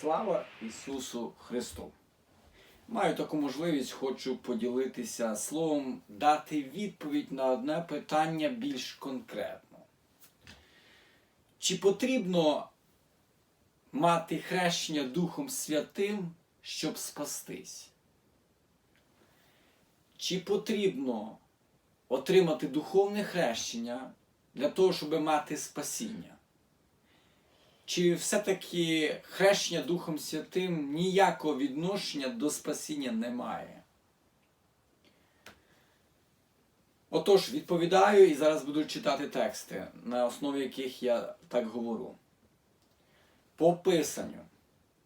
Слава Ісусу Христу! Маю таку можливість, хочу поділитися словом, дати відповідь на одне питання більш конкретно. Чи потрібно мати хрещення Духом Святим, щоб спастись? Чи потрібно отримати духовне хрещення для того, щоб мати спасіння? Чи все-таки хрещення Духом Святим ніякого відношення до спасіння не має? Отож, відповідаю і зараз буду читати тексти, на основі яких я так говорю. По Писанню,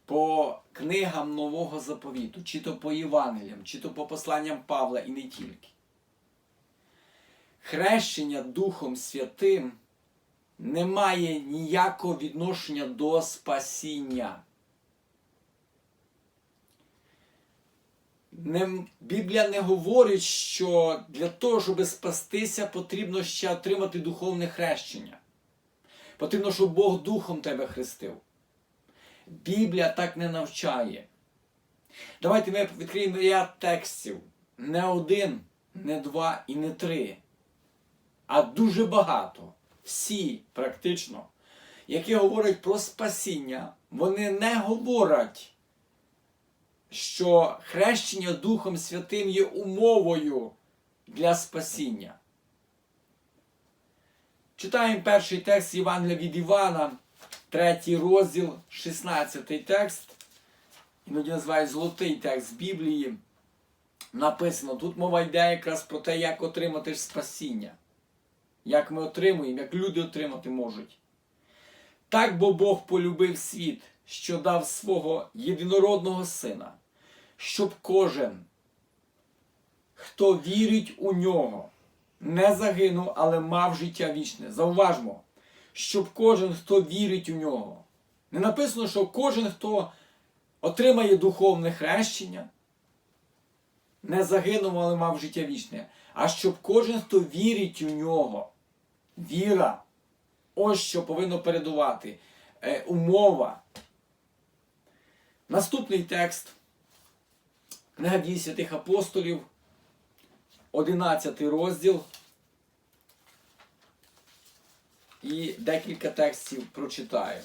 по книгам Нового заповіту, чи то по Євангеліям, чи то по посланням Павла і не тільки. Хрещення Духом Святим не має ніякого відношення до спасіння. Не, Біблія не говорить, що для того, щоб спастися, потрібно ще отримати духовне хрещення. Потрібно, щоб Бог Духом тебе хрестив. Біблія так не навчає. Давайте ми відкриємо ряд текстів. Не один, не два і не три, а дуже багато всі практично, які говорять про спасіння, вони не говорять, що хрещення Духом Святим є умовою для спасіння. Читаємо перший текст Євангелія від Івана, третій розділ, 16 текст. Іноді називають золотий текст Біблії. Написано, тут мова йде якраз про те, як отримати спасіння як ми отримуємо, як люди отримати можуть. Так бо Бог полюбив світ, що дав свого єдинородного сина, щоб кожен, хто вірить у нього, не загинув, але мав життя вічне. Зауважмо, щоб кожен, хто вірить у нього. Не написано, що кожен, хто отримає духовне хрещення, не загинув, але мав життя вічне. А щоб кожен, хто вірить у нього, Віра. Ось що повинно передувати. Е, умова. Наступний текст. Книга дій святих апостолів, 11 розділ. І декілька текстів прочитаю.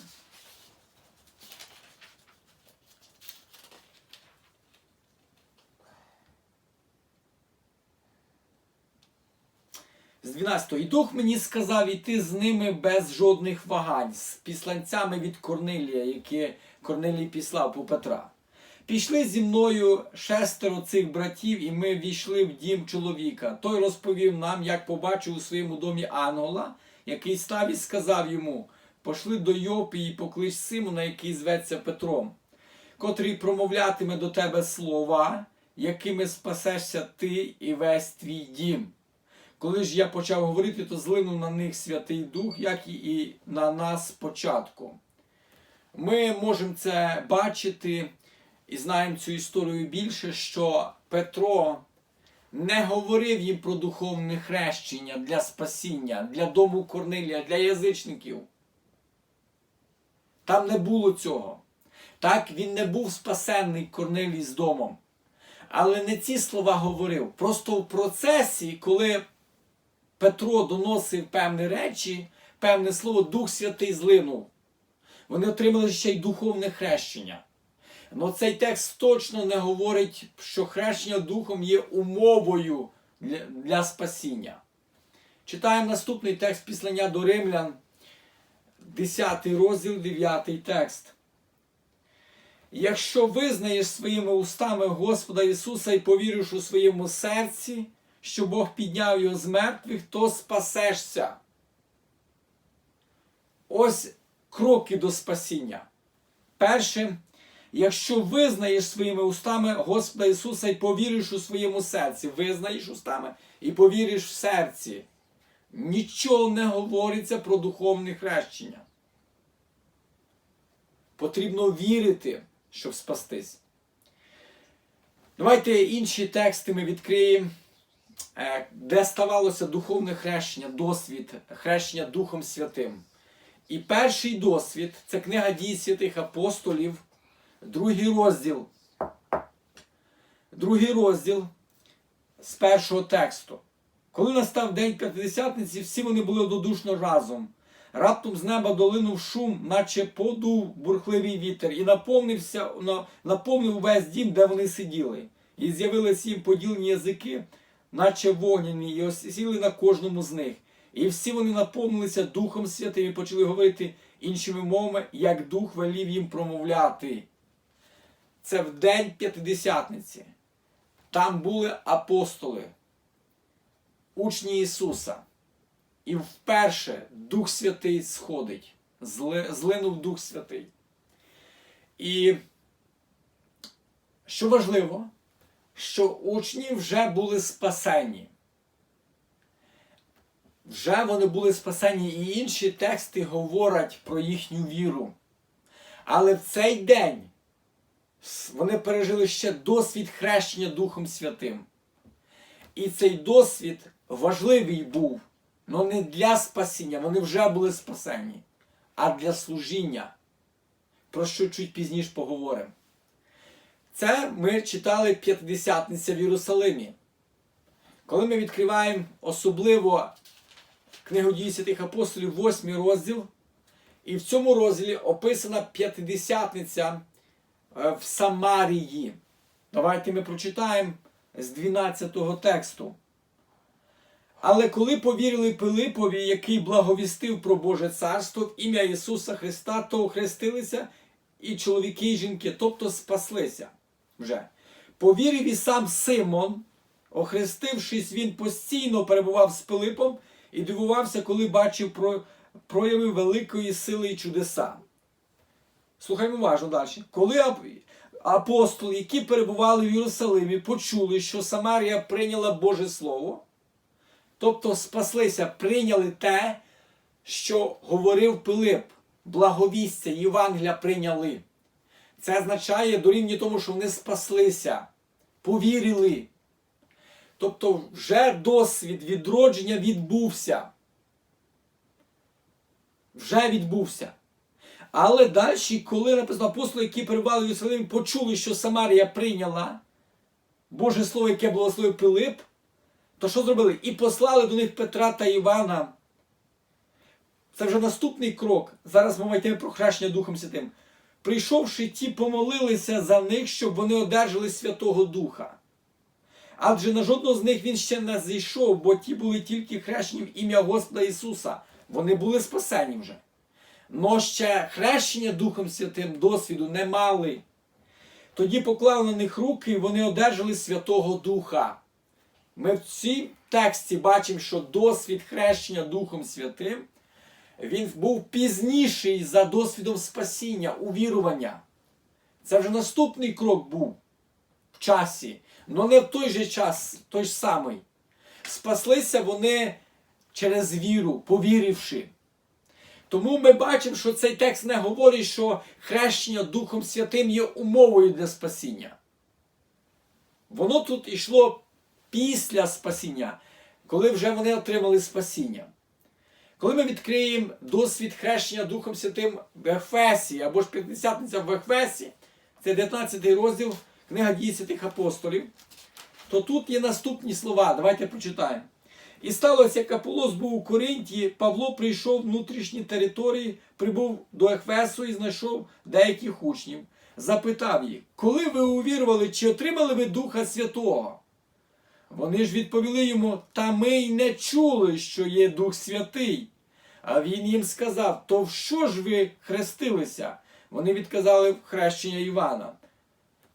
З 12 І дух мені сказав іти з ними без жодних вагань, з післанцями від Корнилія, які Корнилій післав по Петра. Пішли зі мною шестеро цих братів, і ми війшли в дім чоловіка. Той розповів нам, як побачив у своєму домі Ангола, який став і сказав йому: Пошли до Йопи і поклич Симона, який зветься Петром, котрий промовлятиме до тебе слова, якими спасешся ти і весь твій дім. Коли ж я почав говорити, то злинув на них Святий Дух, як і на нас спочатку. Ми можемо це бачити і знаємо цю історію більше, що Петро не говорив їм про духовне хрещення для спасіння, для дому Корнилія, для язичників. Там не було цього. Так, він не був спасенний Корнилій з домом. Але не ці слова говорив. Просто в процесі, коли Петро доносив певні речі, певне слово, Дух Святий злинув. Вони отримали ще й духовне хрещення. Але цей текст точно не говорить, що хрещення Духом є умовою для, для спасіння. Читаємо наступний текст післання до Римлян, 10 розділ, 9 текст. Якщо визнаєш своїми устами Господа Ісуса і повіриш у своєму серці, що Бог підняв його з мертвих, то спасешся. Ось кроки до спасіння. Перше, якщо визнаєш своїми устами Господа Ісуса і повіриш у своєму серці, визнаєш устами і повіриш в серці, нічого не говориться про духовне хрещення. Потрібно вірити, щоб спастись. Давайте інші тексти ми відкриємо. Е, де ставалося духовне хрещення, досвід, хрещення Духом Святим. І перший досвід це книга дій святих апостолів, другий розділ. Другий розділ з першого тексту. Коли настав день п'ятидесятниці, всі вони були однодушно разом. Раптом з неба долинув шум, наче подув бурхливий вітер, і наповнився, наповнив увесь дім, де вони сиділи. І з'явилися їм поділені язики, наче вогняні, і осіли на кожному з них. І всі вони наповнилися Духом Святим і почали говорити іншими мовами, як Дух велів їм промовляти. Це в день п'ятидесятниці. Там були апостоли, учні Ісуса. І вперше Дух Святий сходить, злинув Дух Святий. І що важливо, що учні вже були спасені. Вже вони були спасені, і інші тексти говорять про їхню віру. Але в цей день вони пережили ще досвід хрещення Духом Святим. І цей досвід важливий був, але не для спасіння, вони вже були спасені, а для служіння. Про що чуть пізніше поговоримо. Це ми читали П'ятдесятниця в Єрусалимі. Коли ми відкриваємо особливо книгу дій святих апостолів, 8 розділ, і в цьому розділі описана п'ятидесятниця е, в Самарії. Давайте ми прочитаємо з 12 тексту. Але коли повірили Пилипові, який благовістив про Боже царство в ім'я Ісуса Христа, то охрестилися і чоловіки, і жінки, тобто спаслися вже. Повірив і сам Симон, охрестившись, він постійно перебував з Пилипом і дивувався, коли бачив про- прояви великої сили і чудеса. Слухаймо уважно далі. Коли ап- апостоли, які перебували в Єрусалимі, почули, що Самарія прийняла Боже Слово, тобто спаслися, прийняли те, що говорив Пилип, благовістя, Євангелія прийняли. Це означає дорівнює тому, що вони спаслися, повірили. Тобто вже досвід відродження відбувся. Вже відбувся. Але далі, коли написано апостоли, які перебували в Єрусалимі, почули, що Самарія прийняла Боже Слово, яке благословив Пилип, то що зробили? І послали до них Петра та Івана. Це вже наступний крок. Зараз мова йде про хрещення Духом Святим. Прийшовши, ті помолилися за них, щоб вони одержали Святого Духа. Адже на жодного з них він ще не зійшов, бо ті були тільки хрещені в ім'я Господа Ісуса. Вони були спасені вже. Но ще хрещення Духом Святим досвіду не мали. Тоді поклав на них руки, і вони одержали Святого Духа. Ми в цій тексті бачимо, що досвід хрещення Духом Святим він був пізніший за досвідом спасіння, увірування. Це вже наступний крок був в часі, але не в той же час, той ж самий. Спаслися вони через віру, повіривши. Тому ми бачимо, що цей текст не говорить, що хрещення Духом Святим є умовою для спасіння. Воно тут йшло після спасіння, коли вже вони отримали спасіння. Коли ми відкриємо досвід хрещення Духом Святим в Ефесі, або ж П'ятдесятниця в Ефесі, це 19 розділ, книга дій святих апостолів, то тут є наступні слова. Давайте прочитаємо. І сталося, як Аполос був у Коринті, Павло прийшов в внутрішні території, прибув до Ефесу і знайшов деяких учнів. Запитав їх, коли ви увірували, чи отримали ви Духа Святого? Вони ж відповіли йому, та ми й не чули, що є Дух Святий. А він їм сказав: То в що ж ви хрестилися? Вони відказали в хрещення Івана.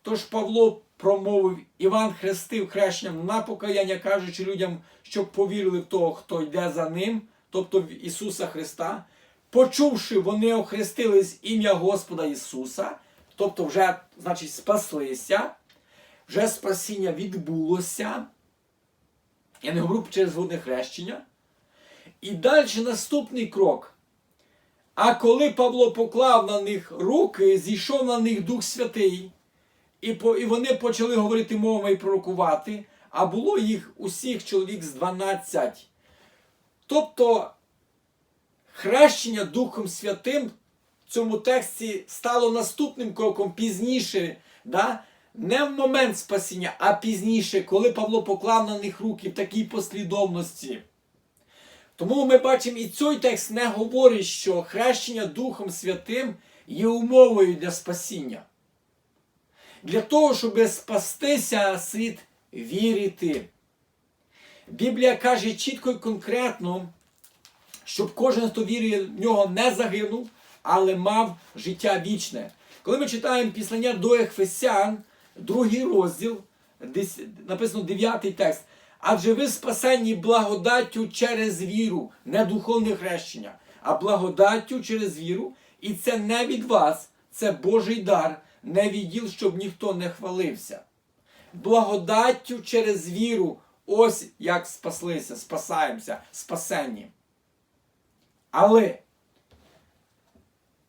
Тож Павло промовив, Іван хрестив хрещенням на покаяння, кажучи людям, щоб повірили в того, хто йде за ним, тобто в Ісуса Христа. Почувши, вони охрестились ім'я Господа Ісуса, тобто вже, значить, спаслися, вже спасіння відбулося. Я не говорю через водне хрещення. І далі наступний крок. А коли Павло поклав на них руки, зійшов на них Дух Святий, і, по, і вони почали говорити мовами і пророкувати, а було їх усіх чоловік з 12. Тобто хрещення Духом Святим цьому тексті стало наступним кроком пізніше, да? Не в момент спасіння, а пізніше, коли Павло поклав на них руки в такій послідовності. Тому ми бачимо, і цей текст не говорить, що хрещення Духом Святим є умовою для спасіння. Для того, щоб спастися, слід вірити. Біблія каже чітко і конкретно, щоб кожен, хто вірує в нього, не загинув, але мав життя вічне. Коли ми читаємо післання до Ефесян, другий розділ, десь написано 9 текст. Адже ви спасені благодаттю через віру, не духовне хрещення, а благодаттю через віру. І це не від вас, це Божий дар, не від діл, щоб ніхто не хвалився. Благодаттю через віру. Ось як спаслися, спасаємося, спасенні. Але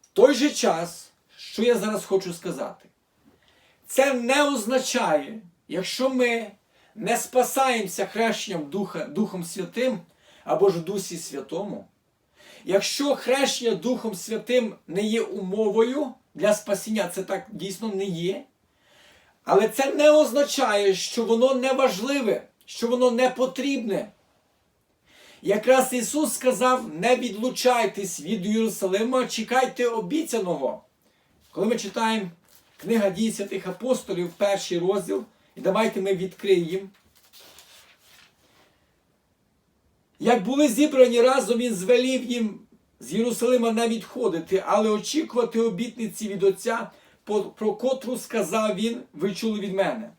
в той же час, що я зараз хочу сказати, це не означає, якщо ми не спасаємося хрещенням Духа, Духом Святим або ж Дусі Святому, якщо хрещення Духом Святим не є умовою для спасіння, це так дійсно не є. Але це не означає, що воно не важливе, що воно не потрібне. Якраз Ісус сказав: не відлучайтесь від Єрусалима, чекайте обіцяного. Коли ми читаємо книга дій святих апостолів, перший розділ, і давайте ми відкриємо. Як були зібрані разом, він звелів їм з Єрусалима не відходити, але очікувати обітниці від Отця, про котру сказав він, ви чули від мене.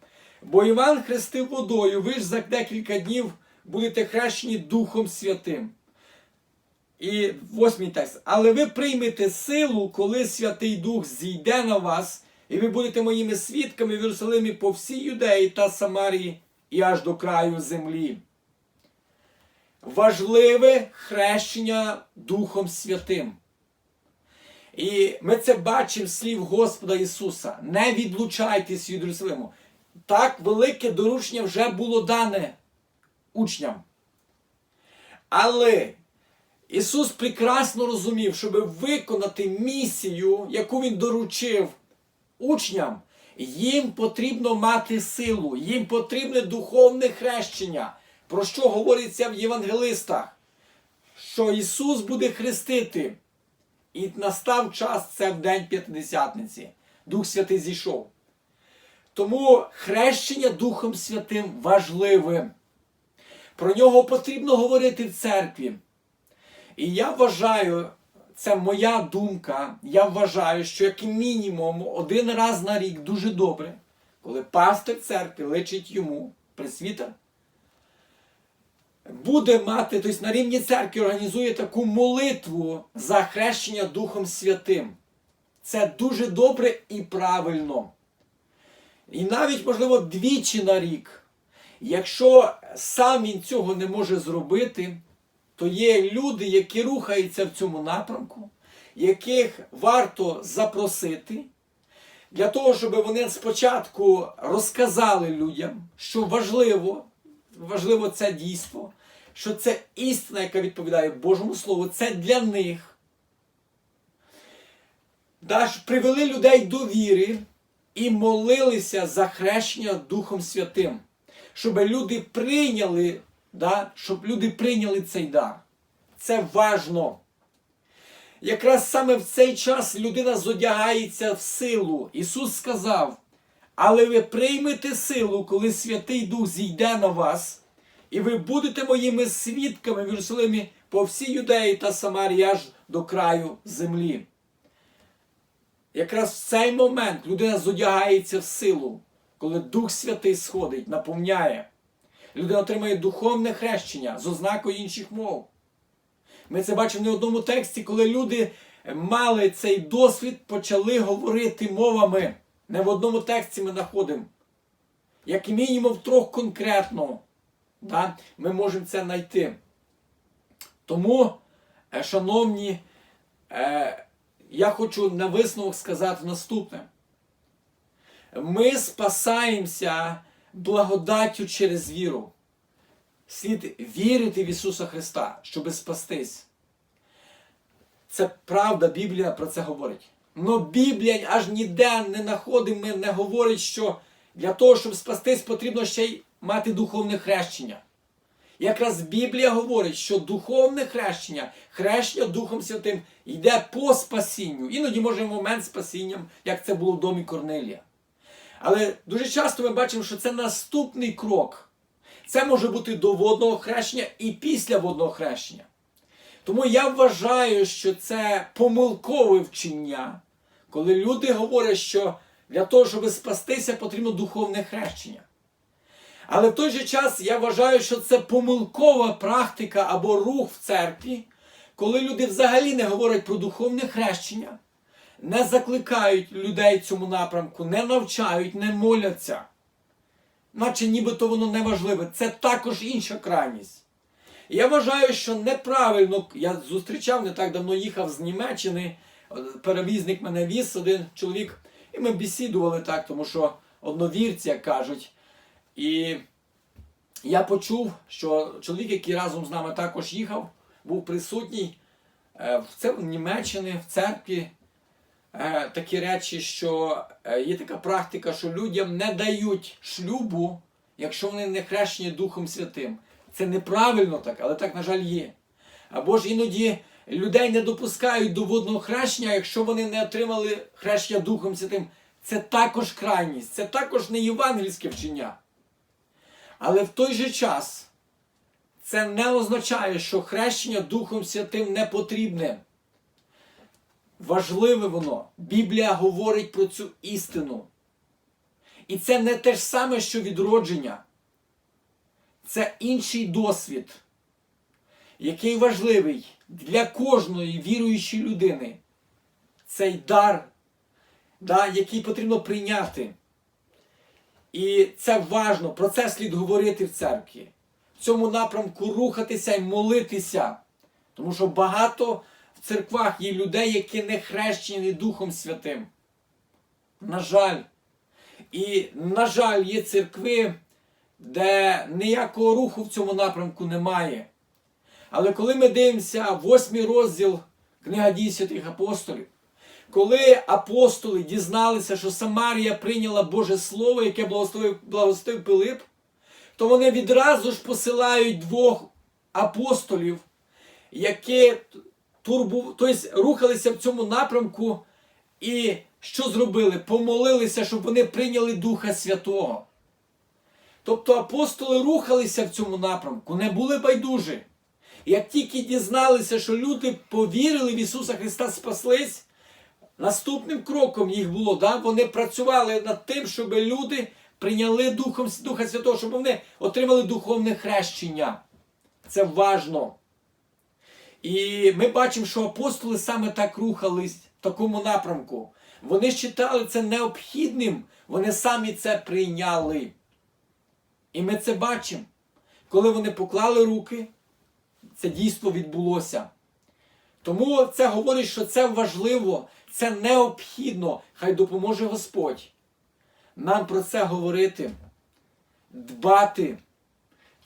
Бо Іван хрестив водою, ви ж за декілька днів будете хрещені Духом Святим. І восьмий текст. Але ви приймете силу, коли Святий Дух зійде на вас, і ви будете моїми свідками в Єрусалимі по всій Юдеї та Самарії і аж до краю землі. Важливе хрещення Духом Святим. І ми це бачимо слів Господа Ісуса. Не відлучайтесь від Єрусалиму. Так велике доручення вже було дане учням. Але Ісус прекрасно розумів, щоб виконати місію, яку Він доручив учням, їм потрібно мати силу, їм потрібне духовне хрещення. Про що говориться в Євангелистах? Що Ісус буде хрестити. І настав час це в День П'ятидесятниці. Дух Святий зійшов. Тому хрещення Духом Святим важливе. Про нього потрібно говорити в церкві. І я вважаю, це моя думка, я вважаю, що як мінімум один раз на рік дуже добре, коли пастор церкви личить йому присвіта, буде мати, тобто на рівні церкви організує таку молитву за хрещення Духом Святим. Це дуже добре і правильно. І навіть, можливо, двічі на рік. Якщо сам він цього не може зробити, то є люди, які рухаються в цьому напрямку, яких варто запросити, для того, щоб вони спочатку розказали людям, що важливо, важливо це дійство, що це істина, яка відповідає Божому Слову, це для них. Даш, привели людей до віри і молилися за хрещення Духом Святим, щоб люди прийняли, да, щоб люди прийняли цей дар. Це важно. Якраз саме в цей час людина зодягається в силу. Ісус сказав, але ви приймете силу, коли Святий Дух зійде на вас, і ви будете моїми свідками в Єрусалимі по всій Юдеї та Самарії аж до краю землі. Якраз в цей момент людина зодягається в силу, коли Дух Святий сходить, наповняє. Людина отримає духовне хрещення з ознакою інших мов. Ми це бачимо не в одному тексті, коли люди мали цей досвід, почали говорити мовами. Не в одному тексті ми знаходимо. Як мінімум в трьох конкретно. Да? Ми можемо це знайти. Тому, е, шановні, е, я хочу на висновок сказати наступне. Ми спасаємося благодаттю через віру. Слід вірити в Ісуса Христа, щоб спастись. Це правда, Біблія про це говорить. Но Біблія аж ніде не знаходимо, не говорить, що для того, щоб спастись, потрібно ще й мати духовне хрещення. Якраз Біблія говорить, що духовне хрещення, хрещення Духом Святим йде по спасінню. Іноді може момент спасінням, як це було в домі Корнелія. Але дуже часто ми бачимо, що це наступний крок. Це може бути до водного хрещення і після водного хрещення. Тому я вважаю, що це помилкове вчення, коли люди говорять, що для того, щоб спастися, потрібно духовне хрещення. Але в той же час я вважаю, що це помилкова практика або рух в церкві, коли люди взагалі не говорять про духовне хрещення, не закликають людей цьому напрямку, не навчають, не моляться. Наче нібито воно не важливе. Це також інша крайність. Я вважаю, що неправильно, я зустрічав не так давно їхав з Німеччини, перевізник мене віз один чоловік, і ми бесідували так, тому що одновірці, як кажуть. І я почув, що чоловік, який разом з нами також їхав, був присутній е, в Німеччині, в церкві. Е, Такі речі, що е, є така практика, що людям не дають шлюбу, якщо вони не хрещені Духом Святим. Це неправильно так, але так, на жаль, є. Або ж іноді людей не допускають до водного хрещення, якщо вони не отримали хрещення Духом Святим. Це також крайність, це також не євангельське вчення. Але в той же час це не означає, що хрещення Духом Святим не потрібне. Важливе воно. Біблія говорить про цю істину. І це не те ж саме, що відродження. Це інший досвід, який важливий для кожної віруючої людини. Цей дар, да, який потрібно прийняти. І це важно, про це слід говорити в церкві. В цьому напрямку рухатися і молитися. Тому що багато церквах є людей, які не хрещені Духом Святим. На жаль. І, на жаль, є церкви, де ніякого руху в цьому напрямку немає. Але коли ми дивимося восьмий розділ Книга дій святих апостолів, коли апостоли дізналися, що Самарія прийняла Боже Слово, яке благословив, благословив Пилип, то вони відразу ж посилають двох апостолів, які турбу, тобто, рухалися в цьому напрямку і що зробили? Помолилися, щоб вони прийняли Духа Святого. Тобто апостоли рухалися в цьому напрямку, не були байдужі. Як тільки дізналися, що люди повірили в Ісуса Христа, спаслись, наступним кроком їх було, да? вони працювали над тим, щоб люди прийняли Духом, Духа Святого, щоб вони отримали духовне хрещення. Це важно. І ми бачимо, що апостоли саме так рухались в такому напрямку. Вони вважали це необхідним, вони самі це прийняли. І ми це бачимо. Коли вони поклали руки, це дійство відбулося. Тому це говорить, що це важливо, це необхідно. Хай допоможе Господь. Нам про це говорити, дбати,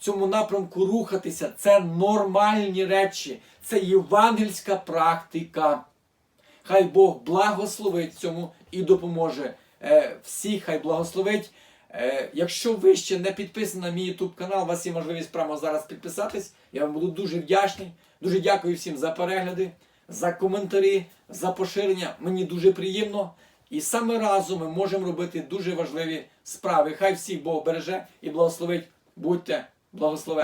цьому напрямку рухатися. Це нормальні речі, це євангельська практика. Хай Бог благословить цьому і допоможе. Е, всіх хай благословить. Е, якщо ви ще не підписані на мій YouTube канал, у вас є можливість прямо зараз підписатись. Я вам буду дуже вдячний. Дуже дякую всім за перегляди, за коментарі, за поширення. Мені дуже приємно. І саме разом ми можемо робити дуже важливі справи. Хай всіх Бог береже і благословить. Будьте благословені.